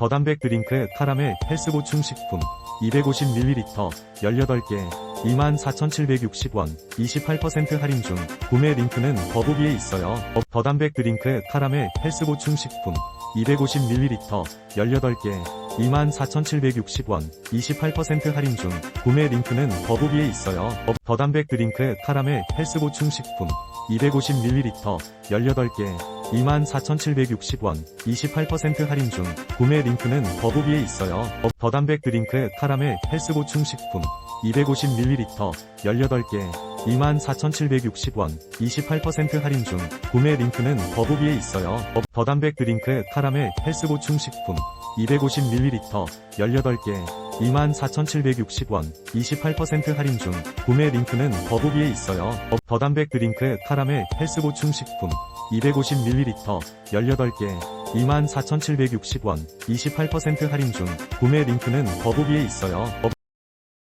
더담백 드링크 카라멜 헬스 보충 식품 250ml 18개 24,760원 28% 할인 중 구매 링크는 더보기에 있어요. 더- 더담백 드링크 카라멜 헬스 보충 식품 250ml 18개 24,760원 28% 할인 중 구매 링크는 더보기에 있어요. 더- 더담백 드링크 카라멜 헬스 보충 식품 250ml 18개 24,760원 28% 할인 중 구매 링크는 더보기에 있어요. 더- 더담백 드링크 카라멜 헬스 보충 식품 250ml 18개 24,760원 28% 할인 중 구매 링크는 더보기에 있어요. 더- 더담백 드링크 카라멜 헬스 보충 식품 250ml 18개 24,760원 28% 할인 중 구매 링크는 더보기에 있어요. 더- 더담백 드링크 카라멜 헬스 보충 식품 250ml 18개 24,760원 28% 할인 중 구매 링크는 더보기에 있어요. 더-